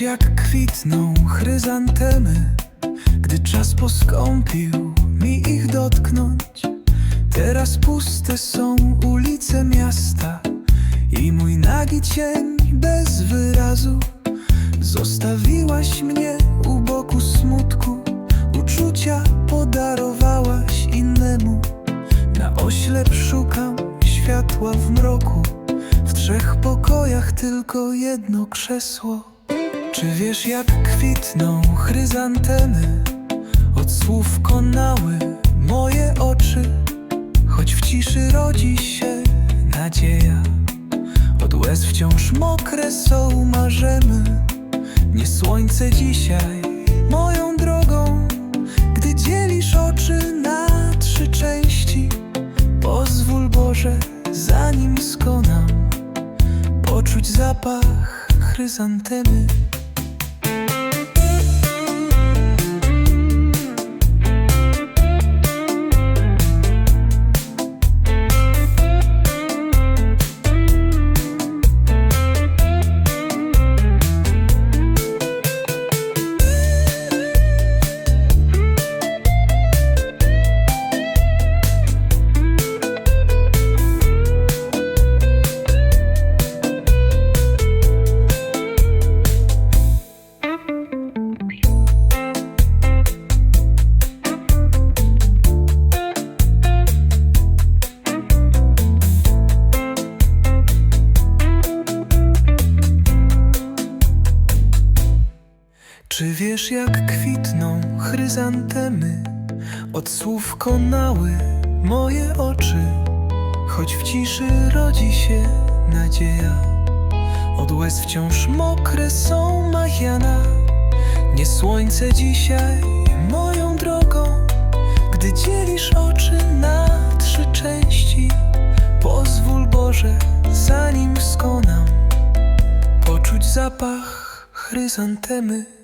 Jak kwitną chryzantemy, gdy czas poskąpił mi ich dotknąć? Teraz puste są ulice miasta i mój nagi cień bez wyrazu. Zostawiłaś mnie u boku smutku, uczucia podarowałaś innemu. Na oślep szukam światła w mroku, w trzech pokojach tylko jedno krzesło. Czy wiesz jak kwitną chryzantemy? Od słów konały moje oczy, choć w ciszy rodzi się nadzieja. Od łez wciąż mokre są marzemy. Nie słońce dzisiaj moją drogą, gdy dzielisz oczy na trzy części. Pozwól Boże, zanim skonam, poczuć zapach chryzantemy. Czy wiesz jak kwitną chryzantemy? Od słów konały moje oczy, choć w ciszy rodzi się nadzieja. Od łez wciąż mokre są machiana. Nie słońce dzisiaj moją drogą, gdy dzielisz oczy na trzy części. Pozwól Boże, zanim skonam, poczuć zapach chryzantemy.